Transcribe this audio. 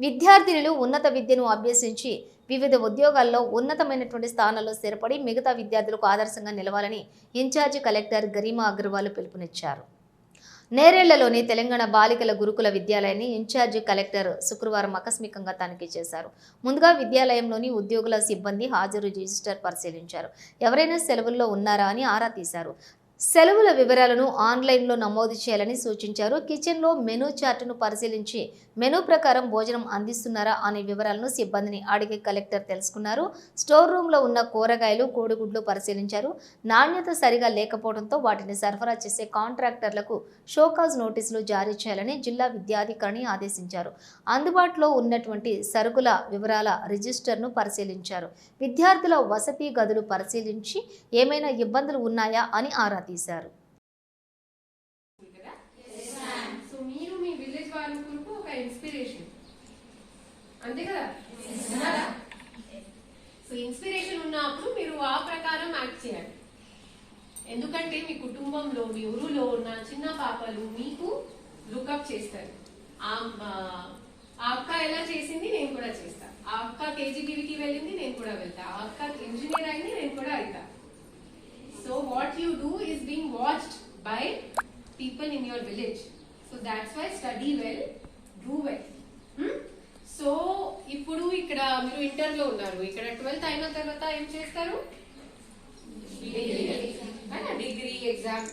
విద్యార్థినులు ఉన్నత విద్యను అభ్యసించి వివిధ ఉద్యోగాల్లో ఉన్నతమైనటువంటి స్థానాల్లో స్థిరపడి మిగతా విద్యార్థులకు ఆదర్శంగా నిలవాలని ఇన్ఛార్జి కలెక్టర్ గరిమా అగర్వాల్ పిలుపునిచ్చారు. నేరేళ్ళలోని తెలంగాణ బాలికల గురుకుల విద్యాలయాన్ని ఇన్ఛార్జి కలెక్టర్ శుక్రవారం ఆకస్మికంగా తనిఖీ చేశారు. ముందుగా విద్యాలయంలోని ఉద్యోగుల సిబ్బంది హాజరు రిజిస్టర్ పరిశీలించారు. ఎవరైనా సెలవుల్లో ఉన్నారా అని ఆరా తీశారు. సెలవుల వివరాలను ఆన్లైన్లో నమోదు చేయాలని సూచించారు. కిచెన్లో మెనూ చార్టును పరిశీలించి మెనూ ప్రకారం భోజనం అందిస్తున్నారా అనే వివరాలను సిబ్బందిని అడిగి కలెక్టర్ తెలుసుకున్నారు. స్టోర్ రూమ్లో ఉన్న కూరగాయలు కోడిగుడ్లు పరిశీలించారు. నాణ్యత సరిగా లేకపోవడంతో వాటిని సరఫరా చేసే కాంట్రాక్టర్లకు షోకాజ్ నోటీసులు జారీ చేయాలని జిల్లా విద్యాధికారిని ఆదేశించారు. అందుబాటులో ఉన్నటువంటి సరుకుల వివరాల రిజిస్టర్ను పరిశీలించారు. విద్యార్థుల వసతి గదులు పరిశీలించి ఏమైనా ఇబ్బందులు ఉన్నాయా అని ఆరా తీశారు. సో మీరు మీ విలేజ్ వాళ్ళ కొరకు ఒక ఇన్స్పిరేషన్ అంతే కదా? సో ఇన్స్పిరేషన్ ఉన్నప్పుడు మీరు ఆ ప్రకారం యాక్ట్ చేయాలి. ఎందుకంటే మీ కుటుంబంలో మీ ఊరులో ఉన్న చిన్న పాపలు మీకు లుకప్ చేస్తారు. ఆ ఆ అక్క ఎలా చేసింది నేను కూడా చేస్తా. ఆ అక్క కేజీబీవీకి వెళ్ళింది నేను కూడా వెళ్తా. ఆ అక్క ఇంజనీర్ అయింది నేను కూడా అవుతా So what you do is being watched by people in your village. So that's why study well, do well. Hmm? So ఇప్పుడు ఇక్కడ మీరు ఇంటర్లో ఉన్నారు ఇక్కడ ట్వెల్త్ అయిన తర్వాత ఏం చేస్తారు డిగ్రీ ఎగ్జామ్